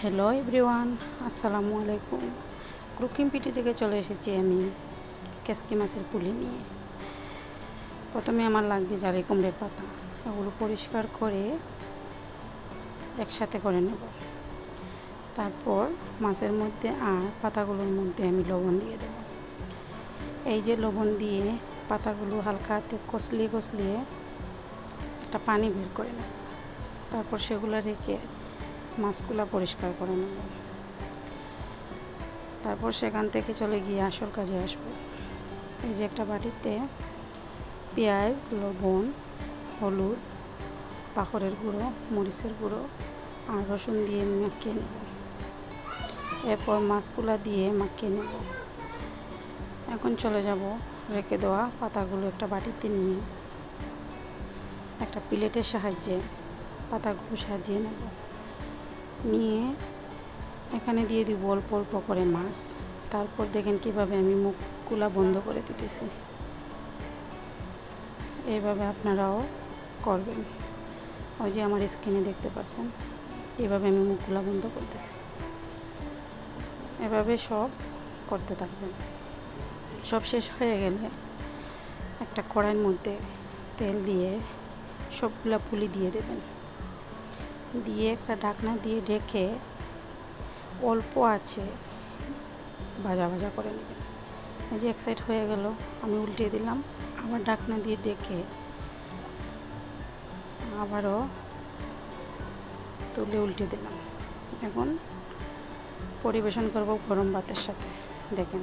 Hello everyone আসসালামু আলাইকুম PT থেকে চলে এসেছি আমি কেসকি মাছের পুলি নিয়ে। প্রথমে আমার লাগবে জারি কুমড়ের পাতা। ওগুলো পরিষ্কার করে একসাথে করে নেব। তারপর মাছের মধ্যে আর পাতাগুলোর মধ্যে আমি লবণ দিয়ে দেব। এই যে লবণ দিয়ে পাতাগুলো হালকা হাতে কষলিয়ে কষলিয়ে একটা পানি বের করে নেব। তারপর সেগুলো রেখে মাছগুলো পরিষ্কার করে নেব। তারপর সেখান থেকে চলে গিয়ে আসল কাজে আসব। এই যে একটা বাটিতে পেঁয়াজ, লবণ, হলুদ পাখরের গুঁড়ো, মরিচের গুঁড়ো আর রসুন দিয়ে মাখিয়ে নেব। এরপর মাছগুলো দিয়ে মাখিয়ে নেব। এখন চলে যাব রেখে দেওয়া পাতাগুলো একটা বাটিতে নিয়ে একটা প্লেটের সাহায্যে পাতাগুলো সাজিয়ে নেব। নিয়ে এখানে দিয়ে দিব অল্প অল্প করে মাছ। তারপর দেখেন কীভাবে আমি মুখগুলা বন্ধ করে দিতেছি। এইভাবে আপনারাও করবেন। ওই যে আমার স্কিনে দেখতে পাচ্ছেন, এভাবে আমি মুখগুলা বন্ধ করতেছি। এভাবে সব করতে থাকবেন। সব শেষ হয়ে গেলে একটা কড়াইয়ের মধ্যে তেল দিয়ে সবগুলা পুলি দিয়ে দেবেন। দিয়ে একটা ঢাকনা দিয়ে ঢেকে অল্প আছে, ভাজা ভাজা করে নেবেন এই যে এক সাইড হয়ে গেল, আমি উল্টে দিলাম, আবার ঢাকনা দিয়ে ডেকে আবারও তুলে উল্টে দিলাম। এখন পরিবেশন করব গরম ভাতের সাথে, দেখেন।